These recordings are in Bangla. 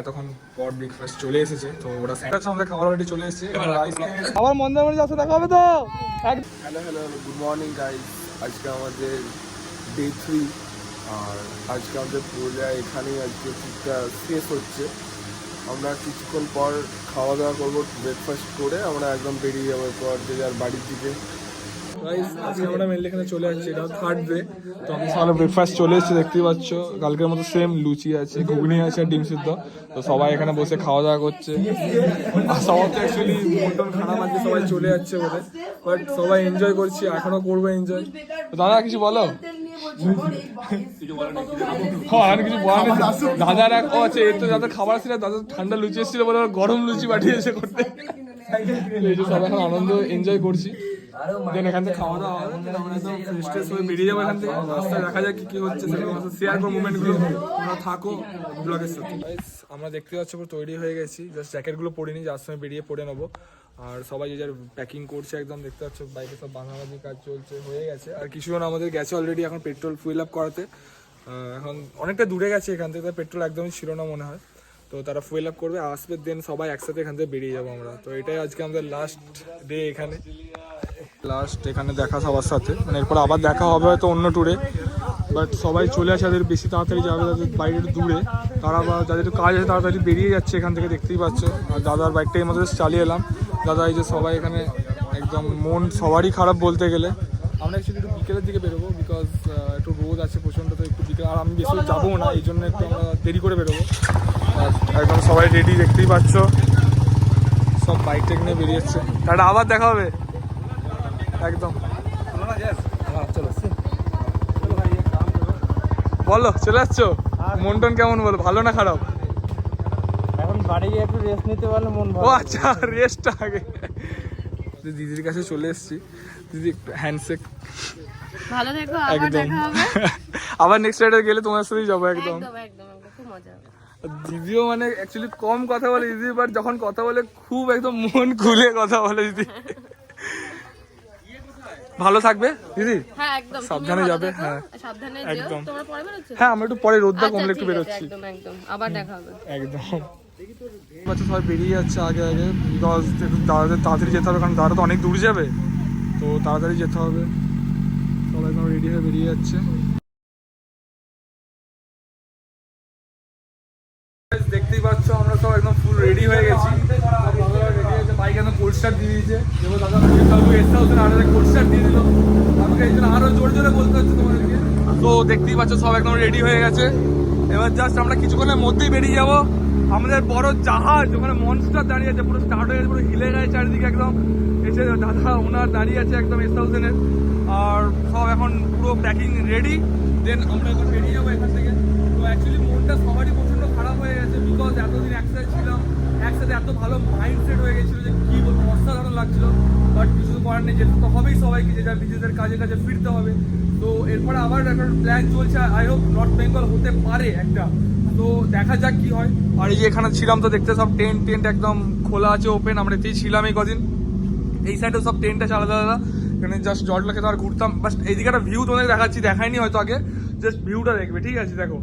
এতক্ষণ পর ব্রেকফাস্ট চলে এসেছে তো ওরা স্যাটার আমাদের খাবার অলরেডি চলে এসেছে। এবার রাইস আবার মন্দারমণি যাচ্ছে দেখা হবে তো। Hello hello good morning guys আজকে আমাদের ডে থ্রি আর আজকে আমাদের পুরুলিয়া এখানেই আজকে ট্রিপটা শেষ হচ্ছে। আমরা কিছুক্ষণ পর খাওয়া দাওয়া করব ব্রেকফাস্ট করে আমরা একদম বেরিয়ে যাব পর যে যার বাড়ির দিকে। আজকে আমরা মেনলি এখানে চলে আসছি, এটা থার্ড তো আমি ব্রেকফাস্ট চলে দেখতেই কালকের মতো সেম লুচি আছে, ঘুগনি আছে ডিম সিদ্ধ। তো সবাই এখানে বসে খাওয়া দাওয়া করছে। সবার তো অ্যাকচুয়ালি সবাই চলে যাচ্ছে বাট সবাই এনজয় করছি, এখনও করব এনজয় তো দাদা, কিছু বলো? হ্যাঁ আর কিছু দাদার এক আছে এর তো দাদা খাবার ছিল দাদা ঠান্ডা লুচি এসেছিল বলে গরম লুচি পাঠিয়েছে করতে। সবাই এখন আনন্দ এনজয় করছি। দেন এখান থেকে খাওয়া দাওয়া হবে। আমরা একদম ফ্রেশ ট্রেশ হয়ে বেরিয়ে যাব এখান থেকে। রাস্তায় দেখা যাক কি কি হচ্ছে শেয়ার করো মুভমেন্টগুলো তোমরা থাকো ব্লগের সাথে। আমরা দেখতে পাচ্ছি পুরো তৈরি হয়ে গেছি। জাস্ট জ্যাকেটগুলো পরে নিই যার সময় বেরিয়ে পরে নেব। আর সবাই যে যার প্যাকিং করছে একদম দেখতে পাচ্ছ বাইকে সব বাঁধাবাঁধি কাজ চলছে হয়ে গেছে। আর কিছুজন আমাদের গেছে অলরেডি এখন পেট্রোল ফুয়েল আপ করাতে। এখন অনেকটা দূরে গেছে এখান থেকে পেট্রোল একদমই ছিল না মনে হয়। তো তারা ফুয়েল আপ করবে আসবে দেন সবাই একসাথে এখান থেকে বেরিয়ে যাব আমরা। তো এটাই আজকে আমাদের লাস্ট ডে এখানে। লাস্ট এখানে দেখা সবার সাথে। মানে এরপর আবার দেখা হবে হয়তো অন্য ট্যুরে বাট সবাই চলে আসে যাদের বেশি তাড়াতাড়ি যাবে যাদের বাইরে একটু দূরে। তারা বা যাদের একটু কাজ আছে তাড়াতাড়ি বেরিয়ে যাচ্ছে এখান থেকে দেখতেই পাচ্ছ। আর দাদার বাইকটা এই মতো চালিয়ে এলাম। দাদা এই যে সবাই এখানে একদম মন সবারই খারাপ বলতে গেলে। আমরা অ্যাকচুয়ালি একটু বিকেলের দিকে বেরোবো বিকজ একটু রোদ আছে প্রচণ্ড, তো একটু বিকেল আর আমি বেশি যাব না, এই জন্য একটু আমরা দেরি করে বেরোবো। একদম সবাই রেডি দেখতেই পাচ্ছ। সব বাইক টেক নিয়ে বেরিয়েছে তাহলে আবার দেখা হবে। একদম। হ্যাঁ, চলো। বলো চলে আসছো? মন টন কেমন বলো? ভালো না খারাপ? এখন বাড়ি গিয়ে একটু রেস্ট নিতে পারলে মন ও আচ্ছা রেস্টটা আগে। দিদির কাছে চলে এসেছি। দিদি একটু হ্যান্ডশেক ভালো থেকো আবার একদম। দেখা হবে। আবার নেক্সট রাইডে গেলে তোমার সাথেই যাব একদম। একদম একদম একদম খুব মজা হবে। দিদিও মানে অ্যাকচুয়ালি কম কথা বলে দিদি বাট যখন কথা বলে খুব একদম মন খুলে কথা বলে দিদি। ভালো থাকবে দিদি? হ্যাঁ সাবধানে যাবে, হ্যাঁ। একদম। বেরোচ্ছো? হ্যাঁ আমরা একটু পরে রোদটা আচ্ছা, কমলে একটু বেরোচ্ছি। একদম বাচ্চা সবাই বেরিয়ে যাচ্ছে আগে আগে। বিকজ একটু দাদাদের তাড়াতাড়ি যেতে হবে কারণ দাদা তো অনেক দূর যাবে। তো তাড়াতাড়ি যেতে হবে। সবাই একদম রেডি হয়ে বেরিয়ে যাচ্ছে। দেখতেই পাচ্ছ আমরা সব একদম ফুল রেডি হয়ে গেছি। একদম দিয়ে দিয়েছে। এবার দাদা কাকু এসে হচ্ছে আর স্টার্ট দিয়ে দিল। আমাকে এই জন্য আরও জোরে জোরে বলতে হচ্ছে তোমাদেরকে। তো দেখতেই পাচ্ছ, সব একদম রেডি হয়ে গেছে। এবার জাস্ট আমরা কিছুক্ষণের মধ্যেই বেরিয়ে যাব। আমাদের বড় জাহাজ, ওখানে মনস্টার দাঁড়িয়ে আছে, পুরো স্টার্ট হয়ে গেছে, পুরো হিলে গেছে চারিদিকে একদম। এসে দাদা ওনার দাঁড়িয়ে আছে একদম এস থাউজেন্ডের আর সব এখন পুরো প্যাকিং রেডি দেন আমরা এখন বেরিয়ে যাব এখান থেকে। তো অ্যাকচুয়ালি মনটা সবারই প্রচণ্ড খারাপ হয়ে গেছে বিকজ এতদিন একসাথে ছিলাম। একসাথে এত ভালো মাইন্ডসেট হয়ে গেছিল যে কী বলব, অসাধারণ লাগছিল। বাট কিছু তো করার নেই যেতে তো হবেই সবাইকে, যে যার নিজেদের কাজে কাজে ফিরতে হবে। তো এরপরে আবার এখন প্ল্যান চলছে আই হোপ নর্থ বেঙ্গল হতে পারে একটা। তো দেখা যাক কি হয়। আর এই যে এখানে ছিলাম তো দেখতে সব টেন্ট টেন্ট একদম খোলা আছে ওপেন আমরা এতেই ছিলাম এই কদিন। এই সাইডে সব টেন্ট আছে আলাদা আলাদা। এখানে জাস্ট জটলা তো আর ঘুরতাম। বাস এইদিকে একটা ভিউ তোমাদের দেখাচ্ছি, দেখাইনি হয়তো আগে। জাস্ট ভিউটা দেখবে, ঠিক আছে? দেখো।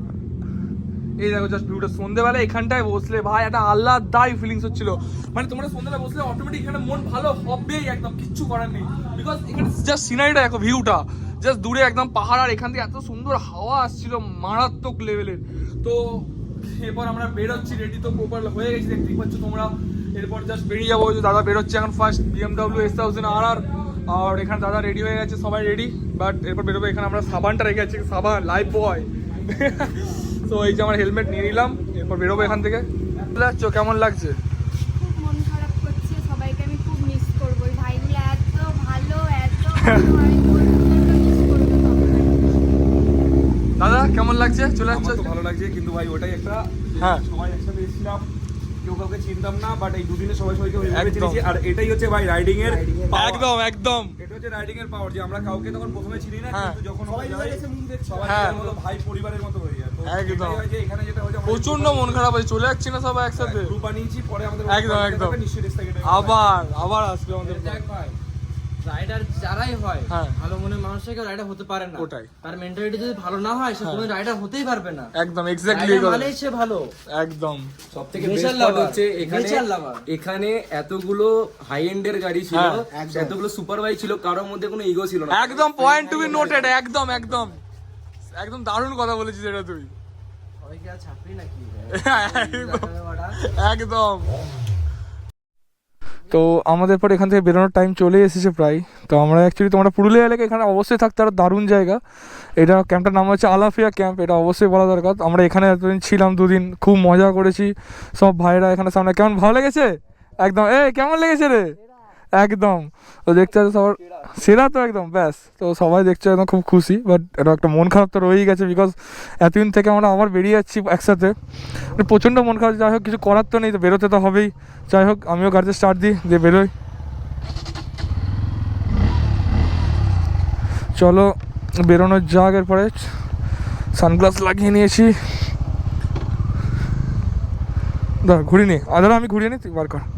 এই দেখো জাস্ট ভিউটা সন্ধ্যেবেলা এখানটায় বসলে ভাই, একটা আল্লাহদাই ফিলিংস হচ্ছিল। মানে তোমরা সন্ধ্যেবেলা বসলে অটোমেটিক এখানে মন ভালো হবেই একদম, কিচ্ছু করার নেই। বিকজ এখানে জাস্ট সিনারিটা দেখো ভিউটা জাস্ট দূরে একদম পাহাড় আর এখান থেকে এত সুন্দর হাওয়া আসছিল, মারাত্মক লেভেলের তো এরপর আমরা বেরোচ্ছি রেডি তো প্রপার হয়ে গেছি, দেখতেই পাচ্ছ তোমরা। এরপর জাস্ট বেরিয়ে যাব, যে দাদা বেরোচ্ছে এখন first BMW S thousand R R R এখানে দাদা রেডি হয়ে গেছে, সবাই রেডি বাট এরপর বেরোবো, এখানে আমরা সাবানটা রেখে আছি সাবান লাইফ বয় তো এই যে আমার হেলমেট নিয়ে নিলাম এরপর বেরোবো এখান থেকে যাচ্ছ কেমন লাগছে খুব মন খারাপ করছে সবাইকে আমি খুব মিস করব এই ভাইগুলো এত ভালো এত ভালো, আমি প্রচণ্ড মিস করব সবাইকে। দাদা কেমন লাগছে চলে আমার ভালো লাগছে কিন্তু ভাই ওটাই একটা হ্যাঁ। সবাই একসাথে এসেছিলাম কেউ কাউকে চিনতাম না বাট এই দুদিনে সবাই সবাইকে। চিনেছি আর এটাই হচ্ছে ভাই রাইডিং এর একদম একদম এটা হচ্ছে রাইডিং এর পাওয়ার যে আমরা কাউকে তখন প্রথমে চিনি না হ্যাঁ। কিন্তু যখন সবাই সবাই হ্যাঁ। ভাই পরিবারের মতো হয়ে একদম। এটাই হয় যে এখানে যেটা হচ্ছে প্রচণ্ড মন খারাপ হয়েছে চলে যাচ্ছি না সবাই একসাথে। পরে আমাদের একদম, একদম। আবার আবার আসবে আমাদের রাইডার যারাই হয় হ্যাঁ। ভালো মনের মানুষ থেকে রাইডার হতে পারে না। ওটাই। তার মেন্টালিটি যদি ভালো না হয় সে কোনো রাইডার হতেই পারবে না। একদম এক্স্যাক্টলি সে ভালো। একদম। বেস্ট পার্ট হচ্ছে এখানে এখানে এতগুলো হাই এন্ডের গাড়ি ছিল হ্যাঁ, এতগুলো সুপার বাইক ছিল কারোর মধ্যে কোনো ইগো ছিল না। একদম পয়েন্ট টু বি নোটেড একদম একদম। একদম দারুণ কথা বলেছিস এটা তুই সবাইকে আর ছাপড়ি নাকি একদম। তো আমাদের পর এখান থেকে বেরোনোর টাইম চলে এসেছে প্রায়। তো আমরা অ্যাকচুয়ালি তোমরা পুরুলিয়া এলাকা এখানে অবশ্যই থাকতে আরও দারুণ জায়গা। এটা ক্যাম্পটার নাম হচ্ছে আলাফিয়া ক্যাম্প এটা অবশ্যই বলা দরকার। আমরা এখানে এতদিন ছিলাম দুদিন খুব মজা করেছি। সব ভাইরা এখানে সামনে কেমন ভালো লেগেছে? একদম এ কেমন লেগেছে রে? একদম। তো দেখতে হচ্ছে সবার সেরা তো একদম, ব্যাস। তো সবাই দেখছে একদম খুব খুশি বাট এটা একটা মন খারাপ তো রয়েই গেছে বিকজ এতদিন থেকে আমরা আবার বেরিয়ে যাচ্ছি একসাথে। মানে প্রচণ্ড মন খারাপ, যাই হোক, কিছু করার তো নেই, তো বেরোতে তো হবেই। যাই হোক, আমিও গাড়িতে স্টার্ট দিই, দিয়ে বেরোই। চলো, বেরোনোর যাক এরপরে। সানগ্লাস লাগিয়ে নিয়েছি। দাঁড়া, ঘুরিয়ে নি। আমি ঘুরিয়ে নিই, তুই বার কর।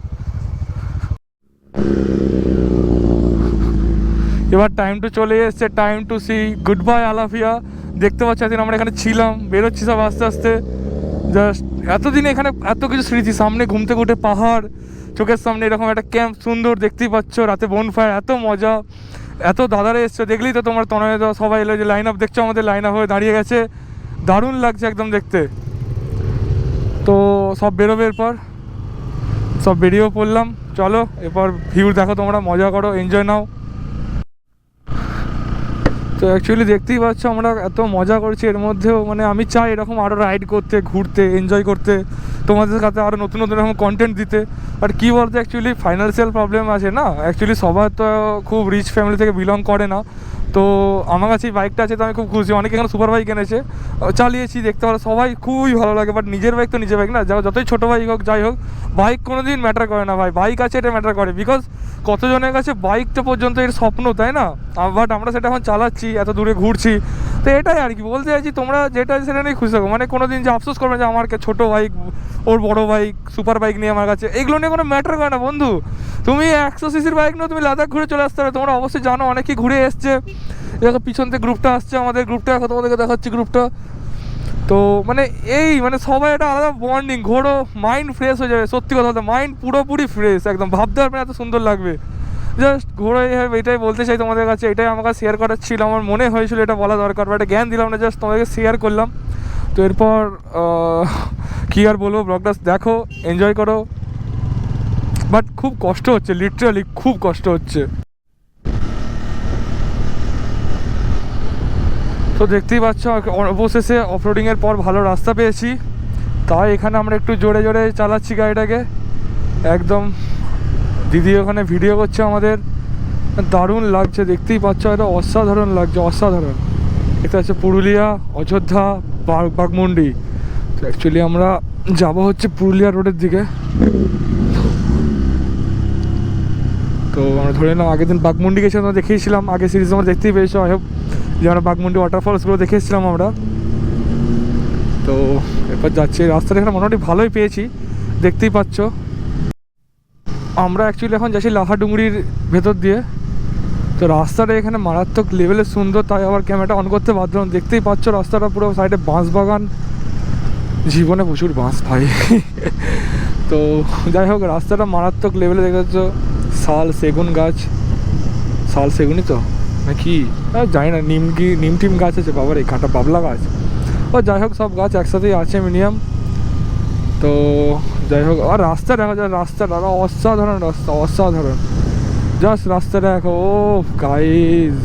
এবার টাইম টু চলে এসছে time to see good bye আলাফিয়া। দেখতে পাচ্ছি এতদিন আমরা এখানে ছিলাম, বেরোচ্ছি সব আস্তে আস্তে। জাস্ট এতদিন এখানে এত কিছু স্মৃতি, সামনে ঘুম থেকে উঠে পাহাড়, চোখের সামনে এরকম একটা ক্যাম্প সুন্দর দেখতেই পাচ্ছ, রাতে বন ফায়ার এত মজা। এত দাদারা এসছো দেখলেই তো তোমার তনয় সবাই এলো যে লাইন আপ দেখছ আমাদের লাইন আপ হয়ে দাঁড়িয়ে গেছে। দারুণ লাগছে একদম দেখতে। তো সব বেরোবে এরপর। সব বেরিয়েও পড়লাম। চলো, এরপর ভিউ দেখো তোমরা, মজা করো এনজয় নাও। তো অ্যাকচুয়ালি দেখতেই পাচ্ছ আমরা এত মজা করছি, এর মধ্যেও মানে আমি চাই এরকম আরও রাইড করতে, ঘুরতে এনজয় করতে, তোমাদের সাথে আরও নতুন নতুন এরকম কন্টেন্ট দিতে। বাট কী বলতো অ্যাকচুয়ালি ফাইন্যান্সিয়াল প্রবলেম আছে না? অ্যাকচুয়ালি সবার তো খুব রিচ ফ্যামিলি থেকে বিলং করে না। তো আমার কাছে এই বাইকটা আছে, তো আমি খুব খুশি। অনেকে এখানে সুপার বাইক এনেছে। চালিয়েছি, দেখতে পারো সবাই খুবই ভালো লাগে বাট নিজের বাইক তো নিজের বাইক না। যারা যতই ছোটো বাইক হোক, যাই হোক বাইক কোনো দিন ম্যাটার করে না ভাই। বাইক আছে, এটা ম্যাটার করে। বিকজ কতজনের কাছে বাইকটা পর্যন্ত এর স্বপ্ন, তাই না? বাট আমরা সেটা এখন চালাচ্ছি, এত দূরে ঘুরছি। তো এটাই আর কি। বলতে চাইছি তোমরা যেটা সেটা নিয়ে খুশি থাকো। মানে কোনো দিন যে আফসোস করবে যে আমার ছোটো বাইক ওর বড় বাইক সুপার বাইক নিয়ে আমার কাছে, এগুলো নিয়ে কোনো ম্যাটার করে না বন্ধু। তুমি একশো সিসির বাইক নিয়ে তুমি লাদাখ ঘুরে চলে আসতে হবে তোমরা অবশ্যই জানো, অনেকেই ঘুরে এসছে। দেখো, পিছন থেকে গ্রুপটা আসছে আমাদের গ্রুপটা এখন তোমাদেরকে দেখাচ্ছি গ্রুপটা তো মানে এই মানে সবাই একটা আলাদা বন্ডিং ঘোরো মাইন্ড ফ্রেশ হয়ে যাবে। সত্যি কথা মাইন্ড পুরোপুরি ফ্রেশ একদম। ভাবতে পারবে এত সুন্দর লাগবে। জাস্ট ঘোরো এটাই বলতে চাই তোমাদের কাছে, এটাই আমাকে শেয়ার করার ছিল, আমার মনে হয়েছিল এটা বলা দরকার বা জ্ঞান দিলাম না জাস্ট তোমাদেরকে শেয়ার করলাম। তো এরপর কী আর বলব ব্লগটা দেখো এনজয় করো। বাট খুব কষ্ট হচ্ছে লিটারালি খুব কষ্ট হচ্ছে। তো দেখতেই পাচ্ছ, অবশেষে অফরোডিংয়ের পর ভালো রাস্তা পেয়েছি। তাই এখানে আমরা একটু জোরে জোরে চালাচ্ছি গাড়িটাকে। একদম দিদি ওখানে ভিডিও করছে আমাদের। দারুণ লাগছে, দেখতেই পাচ্ছ, এটা অসাধারণ লাগছে, অসাধারণ। এটা হচ্ছে পুরুলিয়া, অযোধ্যা বাগমুন্ডি। তো অ্যাকচুয়ালি আমরা যাব হচ্ছে পুরুলিয়া রোডের দিকে। তো আমরা ধরে নিলাম, আগের দিন বাগমুন্ডি গেছিলাম, আমরা দেখিয়েছিলাম আগে সিরিজ আমরা দেখতেই পেয়েছ আই হোপ যে আমরা বাগমুন্ডি ওয়াটারফলসগুলো দেখে এসেছিলাম আমরা। তো এরপর যাচ্ছি, রাস্তাটা এখানে মোটামুটি ভালোই পেয়েছি, দেখতেই পাচ্ছ। আমরা অ্যাকচুয়ালি এখন যাচ্ছি লাহাডুংরির ভেতর দিয়ে। তো রাস্তাটা এখানে মারাত্মক লেভেলের সুন্দর, তাই আবার ক্যামেরাটা অন করতে বাধ্য। দেখতেই পাচ্ছ রাস্তাটা পুরো সাইডে বাঁশ বাগান। জীবনে প্রচুর বাঁশ ভাই। তো যাই হোক, রাস্তাটা মারাত্মক লেভেলে দেখা দেখেছ শাল সেগুন গাছ। শাল সেগুনই তো? নাকি জানি না, নিম কি, নিম টিম গাছ আছে বাবার, এই কাঁটা বাবলা গাছ। ও যাই হোক, সব গাছ একসাথেই আছে মিনিমাম। তো যাই হোক আর রাস্তা দেখা যায় রাস্তাটা আরও অসাধারণ রাস্তা, অসাধারণ। জাস্ট রাস্তা দেখো ও গাইজ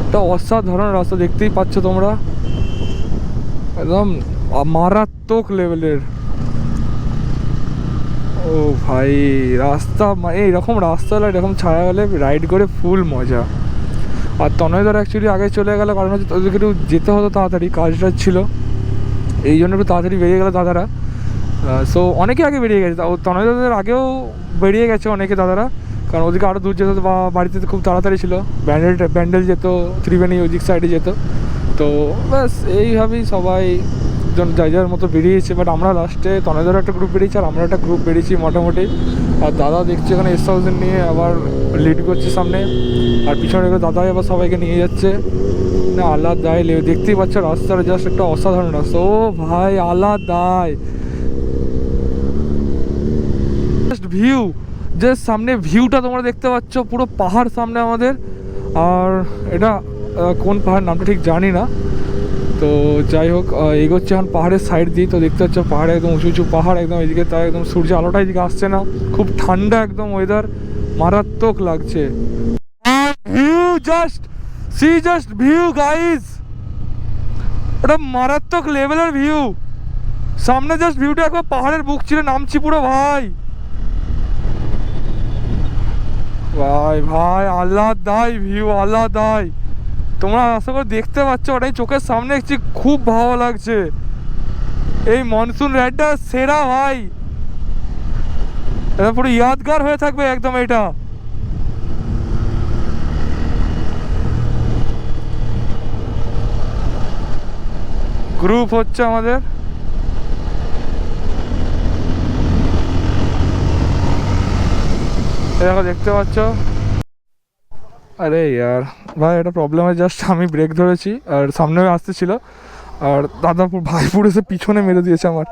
এটা অসাধারণ রাস্তা, দেখতেই পাচ্ছ তোমরা। একদম মারাত্মক লেভেলের ও ভাই, রাস্তা এইরকম রাস্তা হলে, এরকম ছায়া গেলে রাইড করে ফুল মজা। আর তনয়দার অ্যাকচুয়ালি আগে চলে গেল, কারণ হচ্ছে তোদেরকে একটু যেতে হতো তাড়াতাড়ি, কাজটা ছিল। এই জন্য একটু তাড়াতাড়ি বেরিয়ে গেল দাদারা। সো অনেকে আগে বেরিয়ে গেছে। তা- ও তনয়দাদের আগেও বেরিয়ে গেছে অনেকে দাদারা। কারণ ওদিকে আরও দূর যেত, বা বাড়িতে তো খুব তাড়াতাড়ি ছিল। ব্যান্ডেল ব্যান্ডেল যেত, ত্রিবেণী ওদিক সাইডে যেত। তো ব্যাস, এইভাবেই সবাই জন, যার যার মতো বেরিয়েছে। বাট আমরা লাস্টে তনেদারও একটা গ্রুপ বেরিয়েছি, আর আমরা একটা গ্রুপ বেরিয়েছি মোটামুটি। আর দাদা দেখছি এখানে এস থাউজেন্ড নিয়ে আবার লিড করছে সামনে। আর পিছনে দাদাই আবার সবাইকে নিয়ে যাচ্ছে। না আলাদাই লে- দেখতেই পাচ্ছ রাস্তাটা জাস্ট একটা অসাধারণ রাস্তা। ও ভাই আলাদাই জাস্ট ভিউ জাস্ট সামনে ভিউটা তোমরা দেখতে পাচ্ছ, পুরো পাহাড় সামনে আমাদের। আর এটা কোন পাহাড় নামটা ঠিক জানি না। তো যাই হোক এগোচ্ছে এখন পাহাড়ের সাইড দিয়ে, তো দেখতে পাচ্ছ পাহাড়ে একদম উঁচু উঁচু পাহাড়, একদম এদিকে তাই একদম সূর্য আলোটা এদিকে আসছে না। খুব ঠান্ডা একদম ওয়েদার মারাত্মক লাগছে। View just see just view এটা মারাত্মক লেভেলের ভিউ সামনে জাস্ট ভিউটা একবার পাহাড়ের বুক ছিল নামছি পুরো ভাই। ভাই ভাই আলাদাই ভিউ আলাদাই তোমরা আশা করে দেখতে পাচ্ছ, ওটাই চোখের সামনে দেখছি, খুব ভালো লাগছে। এই মনসুন রাইডটা সেরা, ভাই। এটা পুরো ইয়াদগার হয়ে থাকবে একদম এটা। গ্রুপ হচ্ছে আমাদের। দেখো দেখতে পাচ্ছ। আরে ইয়ার ভাই এটা প্রবলেম হয় জাস্ট আমি ব্রেক ধরেছি আর সামনে আসতেছিল। আর দাদা ভাই পুরো এসে পিছনে মেরে দিয়েছে আমার।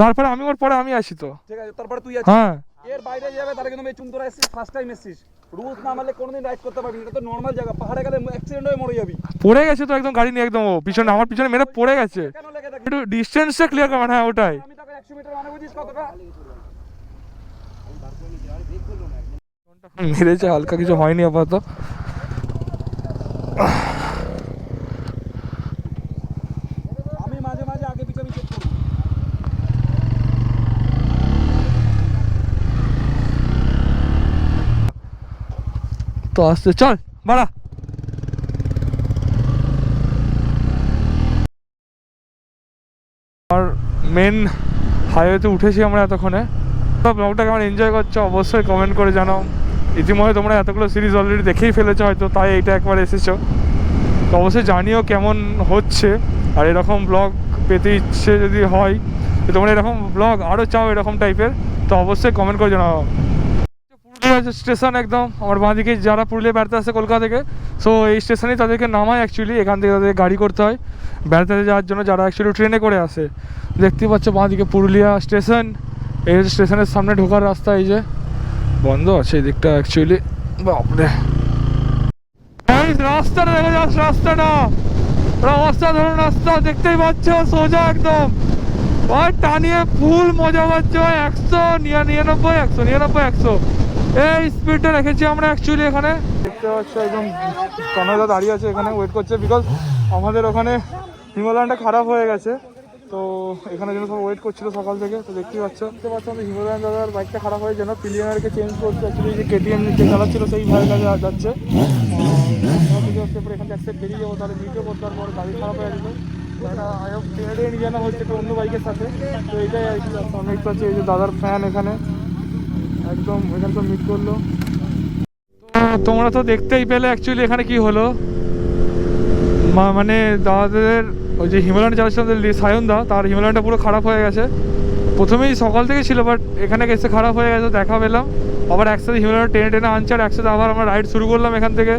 তারপরে আমি ওর পরে আমি আসি তো। ঠিক আছে তারপরে তুই হ্যাঁ। এর বাইরে যাবে তাহলে কিন্তু চুনতরা এসেছিস ফার্স্ট টাইম এসেছিস। রুলস না মানলে কোনোদিন রাইড করতে পারবি না। এটা তো নর্মাল জায়গা। পাহাড়ে গেলে অ্যাক্সিডেন্ট হয়ে মরে যাবি। পড়ে গেছে তো একদম গাড়ি নিয়ে একদম ও। পিছনে আমার পিছনে মেরে পড়ে গেছে। একটু ডিস্টেন্সটা ক্লিয়ার কর হ্যাঁ ওটাই। আমি তোকে একশো মিটার মানে বুঝিস কতটা? মেরেছে হালকা কিছু হয়নি আপাতত আমি মাঝে মাঝে আগে পিছনে চেক করব তো আসতে চল, বাড়া। আর মেন হাইওয়েতে উঠেছি আমরা এতক্ষণে। তো ব্লগটাকে আমার এনজয় করছ, অবশ্যই কমেন্ট করে জানাও। ইতিমধ্যে তোমরা এতগুলো সিরিজ অলরেডি দেখেই ফেলেছো, হয়তো তাই এইটা একবার এসেছ। তো অবশ্যই জানিও কেমন হচ্ছে, আর এরকম ব্লগ পেতে ইচ্ছে যদি হয় তোমরা এরকম ব্লগ আরও চাও এরকম টাইপের তো অবশ্যই কমেন্ট করে জানাও। স্টেশন একদম, আমার বাঁদিকে যারা পুরুলিয়া বেড়াতে আসে কলকাতা থেকে সো এই স্টেশনেই তাদেরকে নামায় অ্যাকচুয়ালি এখান থেকে তাদের গাড়ি করতে হয়। বেড়াতে যাওয়ার জন্য যারা অ্যাকচুয়ালি ট্রেনে করে আসে। দেখতেই পাচ্ছ বাঁদিকে পুরুলিয়া স্টেশন, এই স্টেশনের সামনে ঢোকার রাস্তা এই যে, বন্ধ আছে এই দিকটা অ্যাকচুয়ালি বাপরে। রাস্তাটা দেখো যাস রাস্তাটা। ওরা অসাধারণ রাস্তা দেখতেই পাচ্ছ, সোজা একদম। ভাই, টানিয়ে ফুল মজা পাচ্ছে, একশো নিরানব্বই একশো নিরানব্বই, একশো। এই স্পিডটা রেখেছি আমরা অ্যাকচুয়ালি এখানে। দেখতে পাচ্ছ একদম তনয়দা দাঁড়িয়ে আছে এখানে ওয়েট করছে বিকজ আমাদের ওখানে হিমালয়ানটা খারাপ হয়ে গেছে। তো এখানে জন্য সব ওয়েট করছিল সকাল থেকে, তো দেখতেই পাচ্ছ। দেখতে পাচ্ছ আমাদের হিমালয়ান দাদার বাইকটা খারাপ হয়ে যেন পিলিয়নারকে চেঞ্জ করছে। অ্যাকচুয়ালি যে কেটিএম যে চালাচ্ছিল সেই ভাই কাজে যাচ্ছে। এখান থেকে বেরিয়ে যাব, তাহলে ভিডিও করতে পারব, গাড়ি খারাপ হয়ে হোপ ট্রেনে নিয়ে জানা হচ্ছে একটু অন্য বাইকের সাথে। তো এটাই আর কি দেখতে পাচ্ছি এই যে দাদার ফ্যান এখানে। একদম তো মিট করল। তোমরা তো দেখতেই পেলে অ্যাকচুয়ালি এখানে কি হলো। মানে দাদাদের, ওই যে হিমালয়ান সায়ন দা তার হিমালয়ানটা পুরো খারাপ হয়ে গেছে। প্রথমেই সকাল থেকে ছিল বাট এখানে এসে খারাপ হয়ে গেছে, দেখা পেলাম। আবার একসাথে হিমালয়ান টেনে টেনে আনছে, আর একসাথে আবার আমরা রাইড শুরু করলাম এখান থেকে।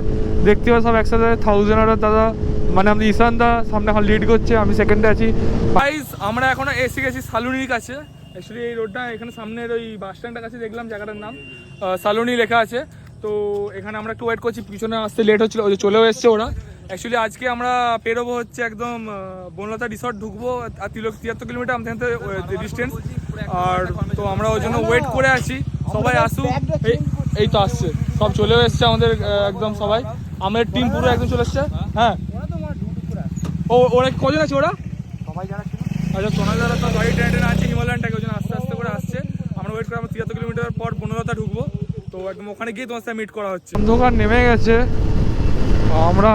দেখতে পাবো সব একসাথে থাউজেন্ড আর দাদা মানে আমাদের ঈশান দা সামনে এখন লিড করছে, আমি সেকেন্ডে আছি। গাইজ আমরা এখন এসে গেছি, সালুনির কাছে। অ্যাকচুয়ালি এই রোডটা এখানে সামনের ওই বাস স্ট্যান্ডের কাছে দেখলাম জায়গাটার নাম। সালোনি লেখা আছে। তো এখানে আমরা একটু ওয়েট করছি, পিছনে আসতে লেট হচ্ছিল চলেও এসছে ওরা। অ্যাকচুয়ালি আজকে আমরা পেরোবো হচ্ছে একদম বনলতা রিসর্ট ঢুকবো আর তিলক তিয়াত্তর কিলোমিটার আমাদের থেকে ডিস্টেন্স আর তো আমরা ওই জন্য ওয়েট করে আছি। সবাই আসুক। এই এই তো আসছে। সব চলেও এসছে আমাদের একদম সবাই। আমাদের টিম পুরো একদম চলে এসছে। হ্যাঁ। ও, ওরা কজন আছে ওরা? আচ্ছা সোনা দাদা তো গাড়ি ট্রেন ট্রেন আছে, হিমালয়ানটাকে, ওই জন্য আস্তে আস্তে করে আসছে। আমরা ওয়েট করে আমরা তিয়াত্তর কিলোমিটার পর বনলতা ঢুকবো। তো একদম ওখানে গিয়ে তোমার সাথে মিট করা হচ্ছে। অন্ধকার নেমে গেছে। আমরা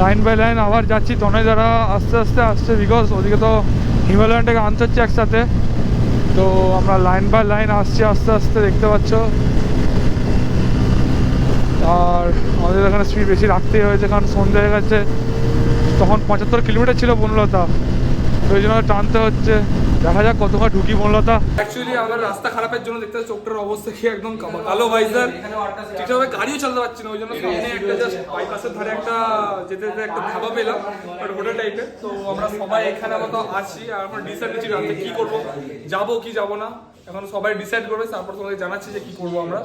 লাইন বাই লাইন আবার যাচ্ছি। তনয় দ্বারা আস্তে আস্তে আসছে বিকজ ওদিকে তো হিমালয়ানটাকে আনতে হচ্ছে একসাথে। তো আমরা লাইন বাই লাইন আসছি আস্তে আস্তে, দেখতে পাচ্ছ। আর আমাদের এখানে স্পিড বেশি রাখতেই হয়েছে, কারণ সন্ধ্যা হয়ে গেছে। তখন পঁচাত্তর কিলোমিটার ছিল বনলতা। ওই জন্য টানতে হচ্ছে। দেখা যাক কতক্ষণ ঢুকি বনলতা। অ্যাকচুয়ালি আমার রাস্তা খারাপের জন্য দেখতে পাচ্ছি চোখটার অবস্থা কি একদম কালো- ভাইজার ঠিকঠাকভাবে গাড়িও চালাতে পারছি না ওই জন্য সামনে একটা জাস্ট বাইপাসের ধারে একটা যেতে যেতে একটা ধাবা পেলাম বাট হোটেল টাইপের তো আমরা সবাই এখানে আপাতত আছি আর এখন ডিসাইড করছি রাতে কি করব যাব কি যাব না। এখন সবাই ডিসাইড করবে তারপর তোমাদের জানাচ্ছি যে কি করব আমরা।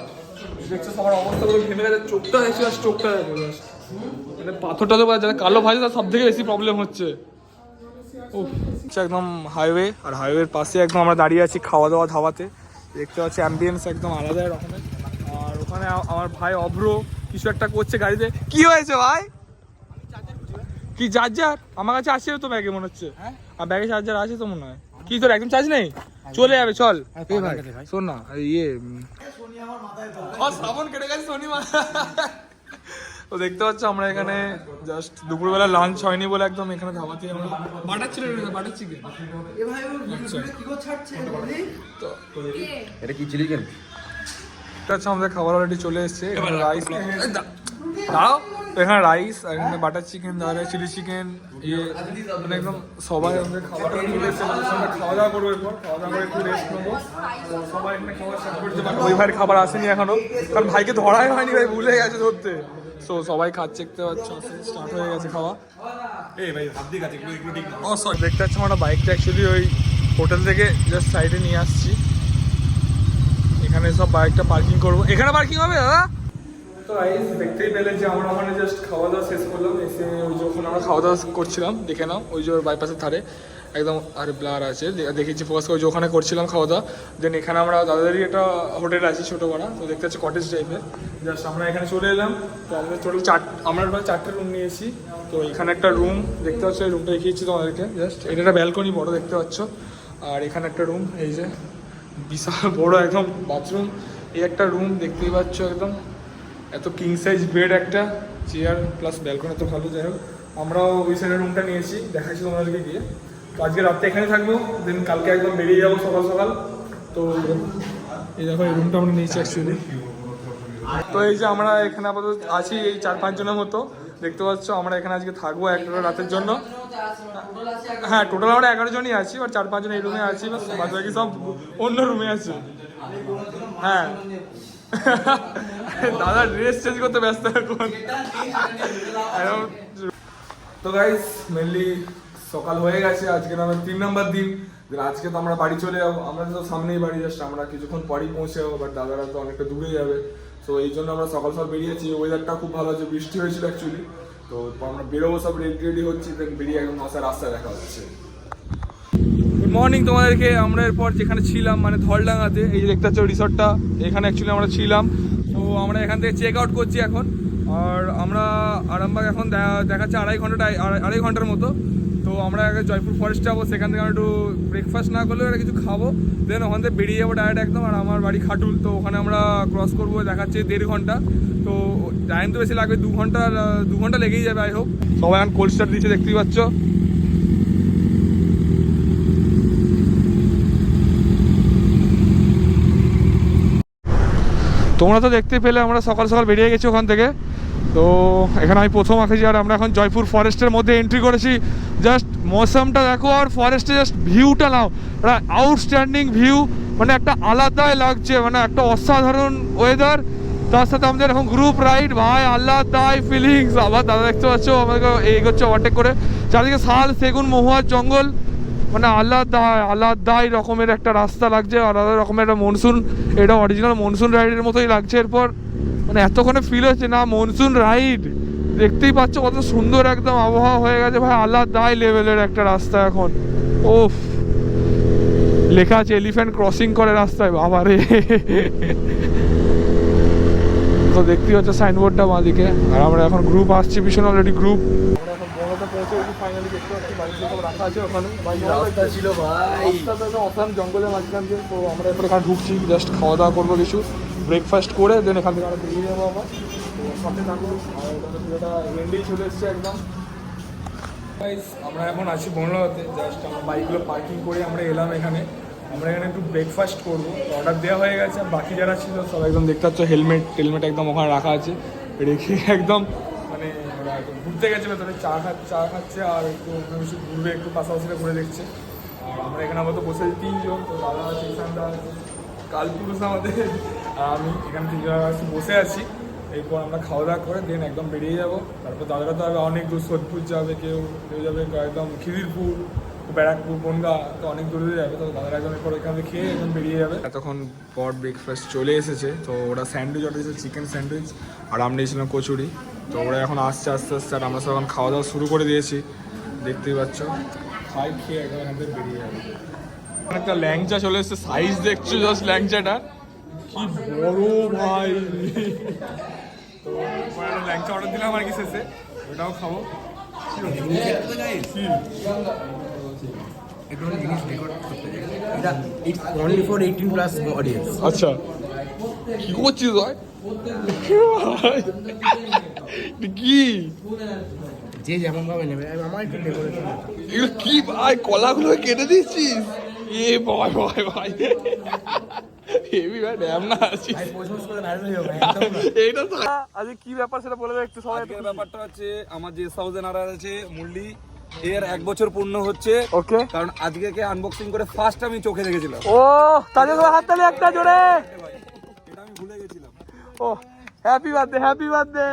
দেখছ সবার অবস্থা পুরো ঘেমে গেছে চোখটা আর চোখটা মানে পাথরটা তো যারা কালো ভাই সব থেকে বেশি প্রবলেম হচ্ছে। একদম হাইওয়ে আর হাইওয়ের পাশে একদম আমরা দাঁড়িয়ে আছি খাওয়া দাওয়া ধাবাতে। দেখতে পাচ্ছি অ্যাম্বিয়েন্স একদম আলাদা রকমের আর ওখানে আমার ভাই অভ্র কিছু একটা করছে গাড়িতে। কি হয়েছে ভাই? কি চার্জার আমার কাছে আসছে তো ব্যাগে মনে হচ্ছে। আর ব্যাগে চার্জার আছে তো মনে হয়। কি তোর একদম চার্জ নেই? চলে যাবে চল। শোন না ইয়ে ও, শ্রাবণ কেটে গেছে শনি তো দেখতে পাচ্ছ আমরা এখানে জাস্ট দুপুরবেলা লাঞ্চ হয়নি বলে একদম এখানে ধাবাতে আমরা বাটার ছিল বাটার চিকেন এটা কি চিলি চিকেন এটা হচ্ছে আমাদের খাবার অলরেডি চলে এসেছে। রাইস দাও। তো এখানে রাইস আর এখানে বাটার চিকেন তাহলে চিলি চিকেন ইয়ে মানে একদম সবাই আমাদের খাবার চলে এসেছে খাওয়া দাওয়া করব এরপর। খাওয়া দাওয়া করে একটু রেস্ট নেব। সবাই এখানে খাবার স্টার্ট করছে বাট ওই ভাইয়ের খাবার আসেনি এখনও। কারণ ভাইকে ধরাই হয়নি ভাই ভুলে গেছে ধরতে। সো সবাই খাচ্ছে দেখতে পাচ্ছ স্টার্ট হয়ে গেছে খাওয়া। ও সরি দেখতে পাচ্ছি আমরা বাইকটা অ্যাকচুয়ালি ওই হোটেল থেকে জাস্ট সাইডে নিয়ে আসছি। এখানে সব বাইকটা পার্কিং করব। এখানে পার্কিং হবে দাদা? তো গাইস দেখতেই পেলে যে আমরা ওখানে জাস্ট খাওয়া দাওয়া শেষ করলাম এসে ওই যখন আমরা খাওয়া দাওয়া করছিলাম দেখে নাও ওই যে বাইপাসের ধারে। একদম আরে ব্লার আছে। দেখেছি ফোকাস করে ওখানে করছিলাম খাওয়া দাওয়া দেন এখানে আমরা দাদাদেরই একটা হোটেল আছে ছোটো করা তো দেখতে হচ্ছে কটেজ টাইপের জাস্ট আমরা এখানে চলে এলাম। তো আমাদের টোটাল চার আমরা টোটাল চারটে রুম নিয়েছি। তো এখানে একটা রুম দেখতে পাচ্ছ এই রুমটা দেখিয়েছি তোমাদেরকে। জাস্ট এটা একটা ব্যালকনি বড় দেখতে পাচ্ছ। আর এখানে একটা রুম এই যে বিশাল বড় একদম বাথরুম এই একটা রুম দেখতেই পাচ্ছ একদম। এত কিং সাইজ বেড একটা চেয়ার প্লাস ব্যালকনি তো ভালো, যাই হোক। আমরাও ওই সাইডের রুমটা নিয়েছি। দেখাচ্ছি তোমাদেরকে গিয়ে। তো আজকে রাত্রে এখানে থাকব দেন কালকে একদম বেরিয়ে যাব সকাল সকাল। তো এই দেখো এই রুমটা আমরা নিয়েছি অ্যাকচুয়ালি তো এই যে আমরা এখানে আপাতত আছি এই চার পাঁচ জনের মতো। দেখতে পাচ্ছ আমরা এখানে আজকে থাকব একটা রাতের জন্য। হ্যাঁ টোটাল আমরা এগারো জনই আছি আর চার পাঁচজন এই রুমে আছি বাদ বাকি সব অন্য রুমে আছে। হ্যাঁ। দাদা ড্রেস চেঞ্জ করতে ব্যস্ত এখন- তো গাইস মেনলি সকাল হয়ে গেছে, আজকে আমার তিন নম্বর দিন। আজকে তো আমরা বাড়ি চলে যাব, আমরা তো সামনেই বাড়ি জাস্ট আমরা কিছুক্ষণ পরেই পৌঁছে যাব বাট দাদারা তো অনেকটা দূরে যাবে। তো এই জন্য আমরা সকাল সকাল বেরিয়েছি ওয়েদারটা খুব ভালো আছে, বৃষ্টি হয়েছিল অ্যাকচুয়ালি তো আমরা বেরোবো, সব রেডি রেডি হচ্ছি দেন বেরিয়ে একদম আসার রাস্তা দেখা হচ্ছে। গুড মর্নিং তোমাদেরকে, আমরা এরপর যেখানে ছিলাম মানে ধলডাঙ্গাতে, এই যে দেখতে পাচ্ছ রিসর্টটা এখানে অ্যাকচুয়ালি আমরা ছিলাম। তো আমরা এখান থেকে চেক আউট করছি এখন, আর আমরা আরামবাগ এখন দেখা- দেখাচ্ছে আড়াই ঘণ্টা আড়াই ঘণ্টার মতো। তো আমরা আগে জয়পুর ফরেস্ট যাব, সেখান থেকে আমরা একটু ব্রেকফাস্ট না একটা কিছু খাব। দেন ওখান থেকে বেরিয়ে যাব ডাইরেক্ট একদম, আর আমার বাড়ি খাটুল, তো ওখানে আমরা ক্রস করব, দেখাচ্ছে দেড় ঘণ্টা। তো টাইম তো বেশি লাগবে, দু ঘণ্টা দু ঘণ্টা লেগেই যাবে আই হোক সবাই এখন কোল্ড স্টার দিচ্ছে, দেখতেই পাচ্ছ। তোমরা তো দেখতে পেলে, আমরা সকাল সকাল বেরিয়ে গেছি ওখান থেকে। তো এখানে আমি প্রথম আঁকেছি আর আমরা এখন জয়পুর ফরেস্টের মধ্যে এন্ট্রি করেছি। জাস্ট মৌসুমটা দেখো আর ফরেস্টে জাস্ট ভিউটা নাও। একটা আউটস্ট্যান্ডিং ভিউ মানে একটা আলাদাই লাগছে মানে একটা অসাধারণ ওয়েদার তার সাথে আমাদের এখন গ্রুপ রাইড ভাই আল্লাহদাই ফিলিংস আবার দাদা দেখতে পাচ্ছ আমাকে এগোচ্ছে ওভারটেক করে। চারদিকে শাল, সেগুন মহুয়ার জঙ্গল। মানে আলাদা আলাদাই রকমের একটা রাস্তা লাগছে, আলাদা রকমের একটা মনসুন এটা অরিজিনাল মনসুন রাইডের মতোই লাগছে এরপর। মানে এতক্ষণে ফিল হচ্ছে না মনসুন রাইড দেখতেই পাচ্ছ কত সুন্দর একদম আবহাওয়া হয়ে গেছে। ভাই আলাদাই লেভেলের একটা রাস্তা এখন। ওফ লেখা আছে এলিফ্যান্ট ক্রসিং করে রাস্তায়। বাবা রে। তো দেখতেই হচ্ছে সাইনবোর্ডটা বাঁদিকে। আর আমরা এখন গ্রুপ আসছি ভীষণ অলরেডি গ্রুপ জঙ্গলের মাঝখান দিয়ে। আমরা এরপর ঢুকছি জাস্ট খাওয়া দাওয়া করব কিছু। ব্রেকফাস্ট করে দেন এখান থেকে আমরা বেরিয়ে যাব আবার। সাথে থাকুন আর চলে এসছে একদম। আমরা এখন আছি বনলাতে জাস্ট আমার বাইকগুলো পার্কিং করে আমরা এলাম এখানে। আমরা এখানে একটু ব্রেকফাস্ট করব। অর্ডার দেওয়া হয়ে গেছে। আর বাকি যারা ছিল সব একদম দেখতে পাচ্ছ হেলমেট টেলমেট একদম ওখানে রাখা আছে। রেখে একদম মানে ঘুরতে গেছে ভেতরে চা খা, চা খাচ্ছে আর একটু অন্য কিছু ঘুরবে, একটু পাশাপাশিটা ঘুরে দেখছে। আর আমরা এখানে আমাদের বসে তিনজন। তো দাদা আছে ঈশানদা আছে। কালপুরুষ আমাদের, আমি এখান থেকে বসে আছি। এরপর আমরা খাওয়া দাওয়া করে দেন একদম বেরিয়ে যাব। তারপর দাদারা তো অনেক দূর সোদপুর যাবে, কেউ কেউ যাবে একদম খিদিরপুর, ব্যারাকপুর, বনগা, তো অনেক দূরে যাবে। তো দাদারা একদম এরপর এখান থেকে খেয়ে একদম বেরিয়ে যাবে। এতক্ষণ পর ব্রেকফাস্ট চলে এসেছে। তো ওরা স্যান্ডউইচ অর্ডার দিয়েছে চিকেন স্যান্ডউইচ আর আমরা দিয়েছিলাম কচুরি। তো ওরা এখন আসছে, আস্তে আস্তে আর আমরা সব এখন খাওয়া দাওয়া শুরু করে দিয়েছি। দেখতেই পাচ্ছ, খাই, খেয়ে একদম থেকে বেরিয়ে যাবে। একটা ল্যাংচা চলে এসেছে সাইজ দেখছ জাস্ট ল্যাংচাটা। কি বড় ভাই। তো ল্যাংচা অর্ডার দিলাম আর কি শেষে ওটাও খাব। আচ্ছা। কি করছিস ভাই? এটা কি? যে যেমন ভাবে নেবে আমার একটু ডেকোরেশন কি ভাই? কলাগুলো কেটে দিচ্ছিস? এ ভাই ভাই ভাই হেভি ভাই ড্যাম না আছিস পোস্ট করে ভাইরাল যাবে এইটা তো আজকে কি ব্যাপার সেটা বলে দে একটু সবাই ব্যাপারটা হচ্ছে আমার যে থাউজেন্ড আর আছে মুরলি এর এক বছর পূর্ণ হচ্ছে। ওকে। কারণ আজকে আনবক্সিং করে ফার্স্ট আমি চোখে দেখেছিলাম। ও সবাই হাততালি একটা জোরে। এটা আমি ভুলে গেছিলাম। ও হ্যাপি বার্থডে হ্যাপি বার্থডে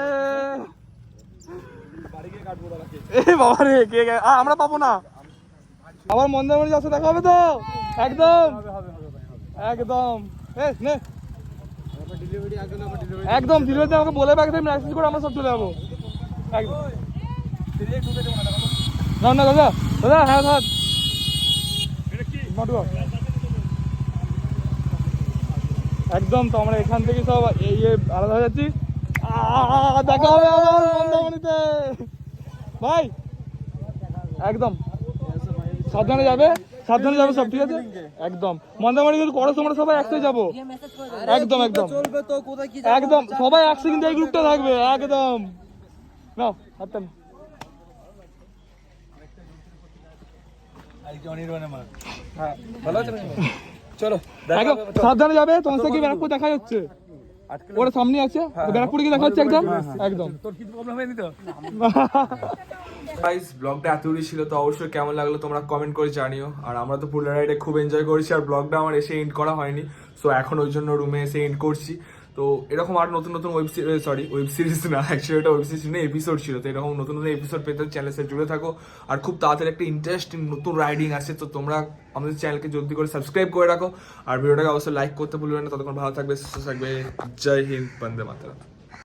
এ বাবা রে কে কে- আমরা পাবো না। আবার মন্দারমণি যাচ্ছে দেখা হবে তো? একদম। একদম। একদম ডেলিভারিতে আমাকে বলে ব্যাগ থেকে মেসেজ করে আমরা সব চলে যাব। একদম। না না দাদা দাদা হ্যাঁ হাত একদম তো আমরা এখান থেকে সব এই এই আলাদা হয়ে যাচ্ছি। দেখা হবে মন্দারমণিতে। ভাই একদম। সাবধানে যাবে সাবধানে যাবে সব ঠিক আছে? একদম। মন্দারমণি কিন্তু করো তোমরা সবাই একসাথে যাব। একদম একদম। চলবে তো কোথায় কি একদম সবাই একসাথে কিন্তু এই গ্রুপটা থাকবে একদম। নাও হাততালি হ্যাঁ ভালো আছে চলো একদম সাবধানে যাবে তোমার সাথে ব্যারাকপুর দেখা যাচ্ছে ওরা সামনে আছে ব্যারাকপুরে গিয়ে দেখা যাচ্ছে একদম? একদম। তোর কিছু প্রবলেম হয়নি তো? গাইস ব্লগটা এতই ছিল তো অবশ্যই কেমন লাগল তোমরা কমেন্ট করে জানিও। আর আমরা তো পুরো রাইডে খুব এনজয় করেছি আর ব্লগটা আমার এসে এন্ড করা হয়নি। সো এখন ওই জন্য রুমে এসে এন্ড করছি। তো, এরকম আর নতুন নতুন web series sorry web series না অ্যাকচুয়ালি এটা ওয়েব সিরিজ না এপিসোড ছিল। তো, এরকম নতুন নতুন এপিসোড পেতে চ্যানেলের সাথে জুড়ে থাকো। আর খুব তাড়াতাড়ি একটা ইন্টারেস্টিং নতুন রাইডিং আছে তো, তোমরা আমাদের চ্যানেলকে জলদি করে সাবস্ক্রাইব করে রাখো। আর ভিডিওটাকে অবশ্যই লাইক করতে ভুলবে না। ততক্ষণ ভালো থাকবে, সুস্থ থাকবে। জয় হিন্দ, বন্দে মাতরম।